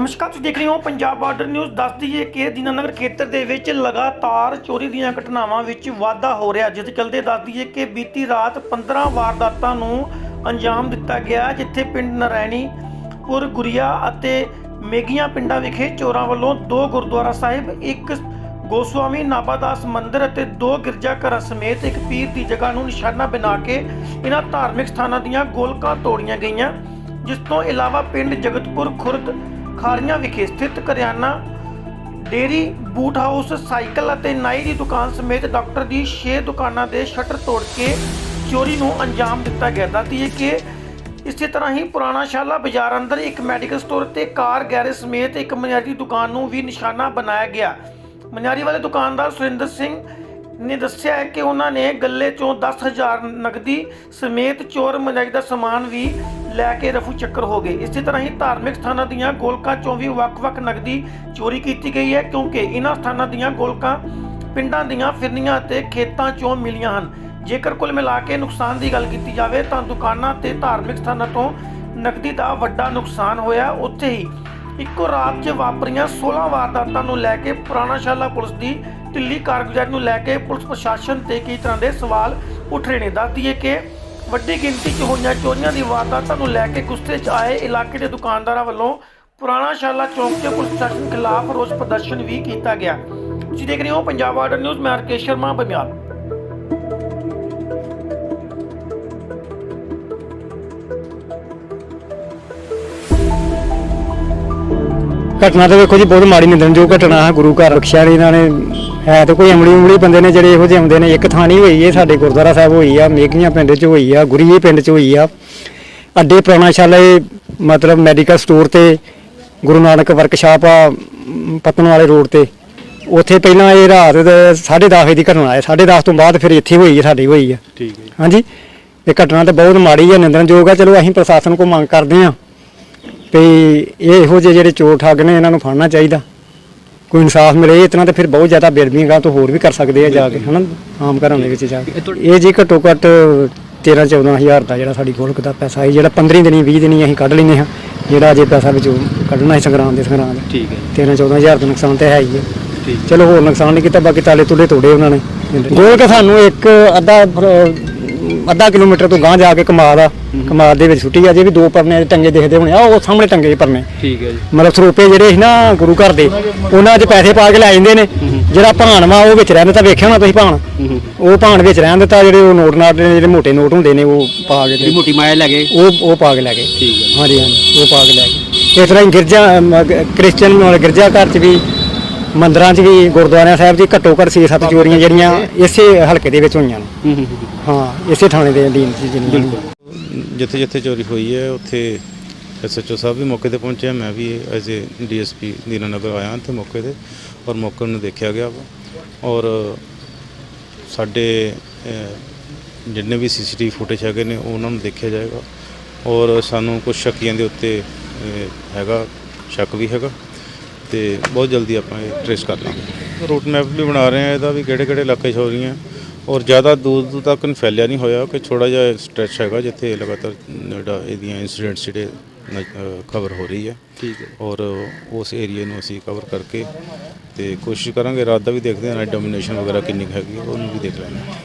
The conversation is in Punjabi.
ਨਮਸਕਾਰ, ਤੁਸੀਂ ਦੇਖ ਰਹੇ ਹੋ ਪੰਜਾਬ ਬਾਰਡਰ ਨਿਊਜ਼। ਦੱਸ ਦਈਏ ਕਿ ਦੀਨਾਨਗਰ ਖੇਤਰ ਦੇ ਵਿੱਚ ਲਗਾਤਾਰ ਚੋਰੀ ਦੀਆਂ ਘਟਨਾਵਾਂ ਵਿੱਚ ਵਾਧਾ ਹੋ ਰਿਹਾ। ਜਿਸ ਚਲਦੇ ਦੱਸ ਦਈਏ ਕਿ ਬੀਤੀ ਰਾਤ 15 ਵਾਰਦਾਤਾਂ ਨੂੰ ਅੰਜਾਮ ਦਿੱਤਾ ਗਿਆ, ਜਿੱਥੇ ਪਿੰਡ ਨਰੈਣੀਪੁਰ ਗੁਰੀਆ ਅਤੇ ਮੇਗੀਆਂ ਪਿੰਡਾਂ ਵਿਖੇ ਚੋਰਾਂ ਵੱਲੋਂ ਦੋ ਗੁਰਦੁਆਰਾ ਸਾਹਿਬ, ਇੱਕ ਗੋਸਵਾਮੀ ਨਾਬਾਦਾਸ ਮੰਦਿਰ ਅਤੇ ਦੋ ਗਿਰਜਾ ਘਰਾਂ ਸਮੇਤ ਇੱਕ ਪੀਰ ਦੀ ਜਗ੍ਹਾ ਨੂੰ ਨਿਸ਼ਾਨਾ ਬਣਾ ਕੇ ਇਹਨਾਂ ਧਾਰਮਿਕ ਸਥਾਨਾਂ ਦੀਆਂ ਗੋਲਕਾਂ ਤੋੜੀਆਂ ਗਈਆਂ। ਜਿਸ ਤੋਂ ਇਲਾਵਾ ਪਿੰਡ ਜਗਤਪੁਰ, ਖੁਰਦ ਖਾਰੀਆਂ ਵਿਖੇ ਸਥਿਤ ਕਰਿਆਨਾ ਡੇਰੀ ਬੂਟ ਹਾਊਸ, ਸਾਈਕਲ ਅਤੇ ਨਾਈ ਦੀ ਦੁਕਾਨ ਸਮੇਤ ਡਾਕਟਰ ਦੀ 6 ਦੁਕਾਨਾਂ ਦੇ ਸ਼ਟਰ ਤੋੜ ਕੇ ਚੋਰੀ ਨੂੰ ਅੰਜਾਮ ਦਿੱਤਾ ਗਿਆ। ਦੱਸਦੀ ਹੈ ਕਿ ਇਸੇ ਤਰ੍ਹਾਂ ਹੀ ਪੁਰਾਣਾ ਸ਼ਾਲਾ ਬਾਜ਼ਾਰ ਅੰਦਰ ਇੱਕ ਮੈਡੀਕਲ ਸਟੋਰ ਤੇ ਕਾਰ ਗੈਰੇਜ ਸਮੇਤ ਇੱਕ ਮਨਿਆਰੀ ਦੁਕਾਨ ਨੂੰ ਵੀ ਨਿਸ਼ਾਨਾ ਬਣਾਇਆ ਗਿਆ। ਮਨਿਆਰੀ ਵਾਲੇ ਦੁਕਾਨਦਾਰ ਸੁਰਿੰਦਰ ਸਿੰਘ ਨੇ ਦੱਸਿਆ ਹੈ ਕਿ ਉਹਨਾਂ ਨੇ ਗੱਲੇ ਚੋਂ 10000 ਨਕਦੀ ਸਮੇਤ ਚੋਰ ਮਨਿਆਰੀ ਦਾ ਸਮਾਨ ਵੀ ਲੈ ਕੇ ਰਫੂ ਚੱਕਰ ਹੋ ਗਏ। ਇਸੇ ਤਰ੍ਹਾਂ ਹੀ ਧਾਰਮਿਕ ਸਥਾਨਾਂ ਦੀਆਂ ਗੋਲਕਾਂ ਚੋਂ ਵੀ ਵੱਖ-ਵੱਖ ਨਕਦੀ ਚੋਰੀ ਕੀਤੀ ਗਈ ਹੈ ਕਿਉਂਕਿ ਇਹਨਾਂ ਸਥਾਨਾਂ ਦੀਆਂ ਗੋਲਕਾਂ ਪਿੰਡਾਂ ਦੀਆਂ ਫਿਰਨੀਆਂ ਅਤੇ ਖੇਤਾਂ ਚੋਂ ਮਿਲੀਆਂ ਹਨ। ਜੇਕਰ ਕੁੱਲ ਮਿਲਾ ਕੇ ਨੁਕਸਾਨ ਦੀ ਗੱਲ ਕੀਤੀ ਜਾਵੇ ਤਾਂ ਦੁਕਾਨਾਂ ਤੇ ਧਾਰਮਿਕ ਸਥਾਨਾਂ ਤੋਂ ਨਕਦੀ ਦਾ ਵੱਡਾ ਨੁਕਸਾਨ ਹੋਇਆ। ਉੱਥੇ ਹੀ ਇੱਕੋ ਰਾਤ 'ਚ ਵਾਪਰੀਆਂ 16 ਵਾਰਦਾਤਾਂ ਨੂੰ ਲੈ ਕੇ ਪੁਰਾਣਾਸ਼ਾਲਾ ਪੁਲਿਸ ਦੀ ਢਿੱਲੀ ਕਾਰਗੁਜ਼ਾਰੀ ਨੂੰ ਲੈ ਕੇ ਪੁਲਿਸ ਪ੍ਰਸ਼ਾਸਨ ਤੇ ਕਈ ਤਰ੍ਹਾਂ ਦੇ ਸਵਾਲ ਉੱਠ ਰਹੇ ਨੇ। ਦੱਸ ਦਈਏ ਕਿ ਵੱਡੀ ਗਿਣਤੀ 'ਚ ਹੋਈਆਂ ਚੋਰੀਆਂ ਦੀ ਵਾਰਦਾਤਾਂ ਨੂੰ ਲੈ ਕੇ ਗੁੱਸੇ 'ਚ ਆਏ ਇਲਾਕੇ ਦੇ ਦੁਕਾਨਦਾਰਾਂ ਵੱਲੋਂ ਪੁਰਾਣਾ ਸ਼ਾਲਾ ਚੌਂਕ 'ਤੇ ਪੁਲਿਸ ਪ੍ਰਸ਼ਾਸਨ ਖਿਲਾਫ ਰੋਸ ਪ੍ਰਦਰਸ਼ਨ ਵੀ ਕੀਤਾ ਗਿਆ। ਤੁਸੀਂ ਦੇਖ ਰਹੇ ਹੋ ਪੰਜਾਬ ਆਰਡਰ ਨਿਊਜ਼, ਮੈਂ ਰਕੇਸ਼ ਸ਼ਰਮਾ ਬਮਿਆਲ ਘਟਨਾ ਤਾਂ ਵੇਖੋ ਜੀ, ਬਹੁਤ ਮਾੜੀ ਨਿੰਦਣਯੋਗ ਘਟਨਾ ਹੈ। ਗੁਰੂ ਘਰ ਰਖਿਆ ਨੇ ਇਹਨਾਂ ਨੇ। ਹੈ ਤਾਂ ਕੋਈ ਅਮਲੀ ਉਮਲੀ ਬੰਦੇ ਨੇ ਜਿਹੜੇ ਇਹੋ ਜਿਹੇ ਆਉਂਦੇ ਨੇ ਇੱਕ ਥਾਂ ਨਹੀਂ ਹੋਈ ਇਹ ਸਾਡੇ ਗੁਰਦੁਆਰਾ ਸਾਹਿਬ ਹੋਈ ਆ ਮੇਘੀਆਂ ਪਿੰਡ 'ਚ ਹੋਈ ਆ ਗੁਰੀਏ ਪਿੰਡ 'ਚ ਹੋਈ ਆ। ਅੱਡੇ ਪੁਰਾਣਾ ਸ਼ਾਲੇ ਮਤਲਬ ਮੈਡੀਕਲ ਸਟੋਰ ਤੇ ਗੁਰੂ ਨਾਨਕ ਵਰਕਸ਼ਾਪ ਆ ਪਤਨ ਵਾਲੇ ਰੋਡ ਤੇ। ਉੱਥੇ ਪਹਿਲਾਂ ਇਹ ਰਾਤ 10:30 ਵਜੇ ਦੀ ਘਟਨਾ ਹੈ 10:30 ਤੋਂ ਬਾਅਦ ਫਿਰ ਇੱਥੇ ਹੋਈ ਹੈ ਸਾਡੀ ਹੋਈ ਆ। ਠੀਕ ਹੈ। ਹਾਂਜੀ? ਇਹ ਘਟਨਾ ਤਾਂ ਬਹੁਤ ਮਾੜੀ ਹੈ ਨਿੰਦਣਯੋਗ ਆ। ਚਲੋ ਅਸੀਂ ਪ੍ਰਸ਼ਾਸਨ ਕੋ ਮੰਗ ਕਰਦੇ ਹਾਂ ਵੀ ਇਹ ਇਹੋ ਜਿਹੇ ਜਿਹੜੇ ਚੋਰ ਠੱਗ ਨੇ ਇਹਨਾਂ ਨੂੰ ਫੜਨਾ ਚਾਹੀਦਾ। ਕੋਈ ਇਨਸਾਫ ਮਿਲੇ ਇਤਨਾ ਤਾਂ ਫਿਰ ਬਹੁਤ ਜ਼ਿਆਦਾ ਬੇਰਮੀਆਂ ਤੋਂ ਹੋਰ ਵੀ ਕਰ ਸਕਦੇ ਆ ਜਾ ਕੇ ਹਨਾ? ਆਮ ਘਰਾਂ ਦੇ ਵਿੱਚ ਜਾ ਕੇ। ਇਹ ਜੀ ਘੱਟੋ ਘੱਟ 13 14000 ਦਾ ਜਿਹੜਾ ਸਾਡੀ ਗੋਲਕ ਦਾ ਪੈਸਾ ਹੈ ਜਿਹੜਾ 15 ਦਿਨੀ 20 ਦਿਨੀ ਅਸੀਂ ਕੱਢ ਲੈਨੇ ਹਾਂ ਜਿਹੜਾ ਅਜੇ ਪੈਸਾ ਵਿੱਚੋਂ ਕੱਢਣਾ ਹੈ ਸੰਗਰਾਮ ਦੇ ਸੰਗਰਾਮ ਦਾ ਠੀਕ ਹੈ 13 14000 ਦਾ ਨੁਕਸਾਨ ਤਾਂ ਹੈ ਹੀ ਹੈ। ਚਲੋ ਹੋਰ ਨੁਕਸਾਨ ਨਹੀਂ ਕੀਤਾ ਬਾਕੀ ਤਾਲੇ ਤੁਲੇ ਤੋੜੇ ਉਹਨਾਂ ਨੇ। ਗੋਲਕ ਸਾਨੂੰ ਇੱਕ ਅੱਧਾ ਅੱਧਾ ਕਿਲੋਮੀਟਰ ਤੋਂ ਗਾਂਹ ਜਾ ਕੇ ਕਮਾਦ ਆ ਕਮਾਦ ਦੇ ਵਿੱਚ ਛੁੱਟੀ ਆ ਜੇ ਵੀ ਦੋ ਪਰਨੇ ਟੰਗੇ ਦਿਖਦੇ ਹੋਣੇ ਆ ਉਹ ਸਾਹਮਣੇ ਟੰਗੇ ਪਰਨੇ। ਠੀਕ ਹੈ ਜੀ। ਮਤਲਬ ਸਰੋਪੇ ਜਿਹੜੇ ਸੀ ਨਾ ਗੁਰੂ ਘਰ ਦੇ ਉਹਨਾਂ 'ਚ ਪੈਸੇ ਪਾ ਕੇ ਲੈ ਜਾਂਦੇ ਨੇ। ਜਿਹੜਾ ਭਾਣ ਵਾ ਉਹ ਵਿੱਚ ਰਹਿਣ ਦਿੱਤਾ ਵੇਖਿਆ ਹੋਣਾ ਤੁਸੀਂ ਭਾਣ? ਉਹ ਭਾਣ ਵਿੱਚ ਰਹਿਣ ਦਿੱਤਾ ਜਿਹੜੇ ਉਹ ਨੋਟ ਨਾਟ ਜਿਹੜੇ ਮੋٹے ਨੋਟ ਹੁੰਦੇ ਨੇ ਉਹ ਪਾ ਕੇ ਜਿਹੜੀ ਤੇ- ਮੋਟੀ ਮਾਇਆ ਲੱਗੇ ਉਹ ਉਹ ਪਾ ਕੇ ਲੈ ਗਏ। ਠੀਕ ਹੈ। ਹਾਂਜੀ ਹਾਂਜੀ ਉਹ ਪਾ ਕੇ ਲੈ ਗਏ। ਇਸ ਤਰ੍ਹਾਂ ਹੀ ਗਿਰਜਾ ਕ੍ਰਿਸਚੀਅਨ ਨਾਲ ਗਿਰਜਾ ਘਰ 'ਚ ਵੀ ਮੰਦਰਾਂ 'ਚ ਵੀ ਗੁਰਦੁਆਰਿਆਂ ਸਾਹਿਬ 'ਚ ਘੱਟੋ ਘੱਟ 6-7 ਚੋਰੀਆਂ ਜਿਹੜੀਆਂ ਇਸੇ ਹਲਕੇ ਦੇ ਵਿੱਚ ਹੋਈਆਂ ਨੇ। ਹੂੰ ਇਸੇ ਥਾਣੇ ਦੇ ਅਧੀਨ 'ਚ ਜਿਹੜੀਆਂ ਜਿੱਥੇ ਜਿੱਥੇ ਚੋਰੀ ਹੋਈ ਹੈ ਉੱਥੇ ਐਸਐਚਓ ਸਾਹਿਬ ਵੀ ਮੌਕੇ ਤੇ ਪਹੁੰਚਿਆ ਮੈਂ ਵੀ ਐਜ਼ ਏ ਡੀਐਸਪੀ ਦੀਨਾਨਗਰ ਆਇਆ ਤੇ ਮੌਕੇ ਤੇ ਔਰ ਮੌਕੇ ਨੂੰ ਦੇਖਿਆ ਗਿਆ ਵਾ। ਔਰ ਸਾਡੇ ਅਹ, ਜਿੰਨੇ ਵੀ ਸੀਸੀਟੀਵੀ ਫੁਟੇਜ ਹੈਗੇ ਨੇ ਉਹਨਾਂ ਨੂੰ ਦੇਖਿਆ ਜਾਏਗਾ। ਔਰ ਸਾਨੂੰ ਕੁਝ ਸ਼ੱਕੀਆਂ ਦੇ ਉੱਤੇ ਅਹ, ਹੈਗਾ ਸ਼ੱਕ ਵੀ ਹੈਗਾ ਤੇ ਬਹੁਤ ਜਲਦੀ ਆਪਾਂ ਇਹ ਟ੍ਰੇਸ ਕਰ ਲਾਂਗੇ। ਰੂਟ ਮੈਪ ਵੀ ਬਣਾ ਰਹੇ ਆ ਇਹਦਾ ਵੀ ਕਿਹੜੇ ਕਿਹੜੇ ਇਲਾਕੇ 'ਚ ਹੋ ਰਹੀਆਂ। ਔਰ ਜ਼ਿਆਦਾ ਦੂਰ ਦੂਰ ਤੱਕ ਨਹੀਂ ਫੈਲਿਆ ਨਹੀਂ ਹੋਇਆ ਕਿ ਥੋੜਾ ਜਿਹਾ ਸਟ੍ਰੈਚ ਹੈਗਾ ਜਿੱਥੇ ਲਗਾਤਾਰ ਜਿਹੜਾ ਇਹਦੀਆਂ ਇਨਸੀਡੈਂਟਸ ਜਿਹੜੇ ਕਵਰ ਹੋ ਰਹੀ ਹੈ। ਠੀਕ ਹੈ ਔਰ ਉਸ ਏਰੀਆ ਨੂੰ ਅਸੀਂ ਕਵਰ ਕਰਕੇ ਤੇ ਕੋਸ਼ਿਸ਼ ਕਰਾਂਗੇ ਰਾਤ ਦਾ ਵੀ ਦੇਖਦੇ ਹਾਂ ਡੋਮੀਨੇਸ਼ਨ ਵਗੈਰਾ ਕਿੰਨੀ ਕੁ ਹੈਗੀ ਉਹਨੂੰ ਵੀ ਦੇਖ ਹਾਂ।